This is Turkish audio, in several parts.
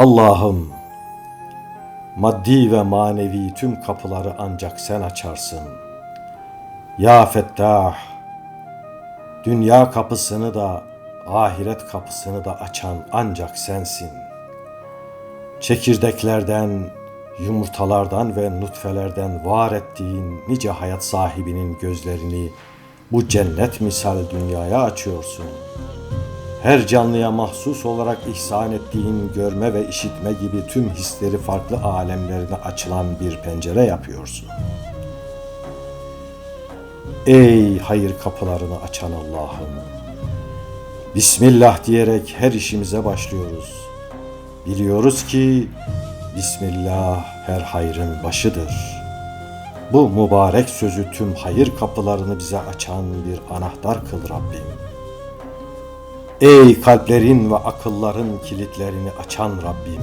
Allah'ım maddi ve manevi tüm kapıları ancak sen açarsın. Ya Fettah dünya kapısını da ahiret kapısını da açan ancak sensin. Çekirdeklerden, yumurtalardan ve nutfelerden var ettiğin nice hayat sahibinin gözlerini bu cennet misal dünyaya açıyorsun. Her canlıya mahsus olarak ihsan ettiğin görme ve işitme gibi tüm hisleri farklı alemlerine açılan bir pencere yapıyorsun. Ey hayır kapılarını açan Allah'ım! Bismillah diyerek her işimize başlıyoruz. Biliyoruz ki Bismillah her hayrın başıdır. Bu mübarek sözü tüm hayır kapılarını bize açan bir anahtar kıl Rabbim. Ey kalplerin ve akılların kilitlerini açan Rabbim.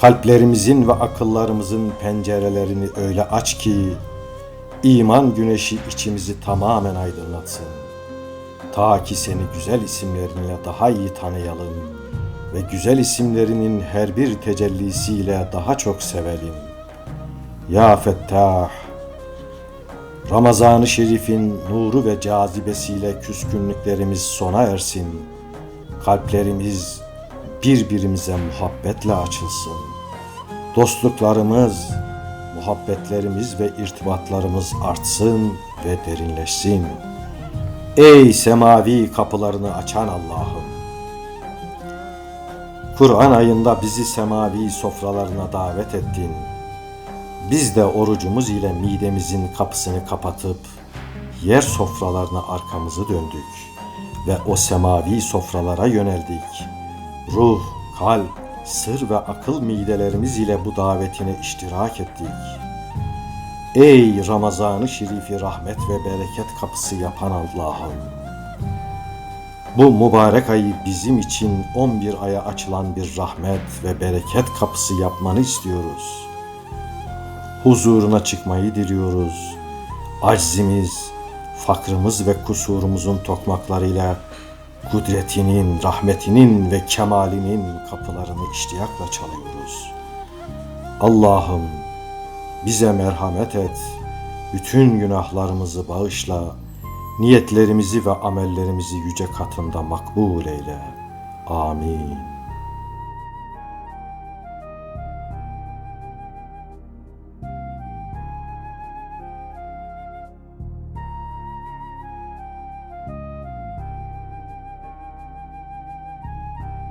Kalplerimizin ve akıllarımızın pencerelerini öyle aç ki iman güneşi içimizi tamamen aydınlatsın. Ta ki seni güzel isimlerinle daha iyi tanıyalım ve güzel isimlerinin her bir tecellisiyle daha çok sevelim. Ya Fettah, Ramazan-ı Şerif'in nuru ve cazibesiyle küskünlüklerimiz sona ersin. Kalplerimiz birbirimize muhabbetle açılsın. Dostluklarımız, muhabbetlerimiz ve irtibatlarımız artsın ve derinleşsin. Ey semavi kapılarını açan Allah'ım! Kur'an ayında bizi semavi sofralarına davet ettin. Biz de orucumuz ile midemizin kapısını kapatıp yer sofralarına arkamızı döndük ve o semavi sofralara yöneldik. Ruh, kalp, sır ve akıl midelerimiz ile bu davetine iştirak ettik. Ey Ramazan-ı Şerifi rahmet ve bereket kapısı yapan Allah'ım! Bu mübarek ayı bizim için 11 aya açılan bir rahmet ve bereket kapısı yapmanı istiyoruz. Huzuruna çıkmayı diliyoruz. Aczimiz, fakrımız ve kusurumuzun tokmaklarıyla kudretinin, rahmetinin ve kemalinin kapılarını iştiyakla çalıyoruz. Allah'ım bize merhamet et, bütün günahlarımızı bağışla, niyetlerimizi ve amellerimizi yüce katında makbul eyle. Amin.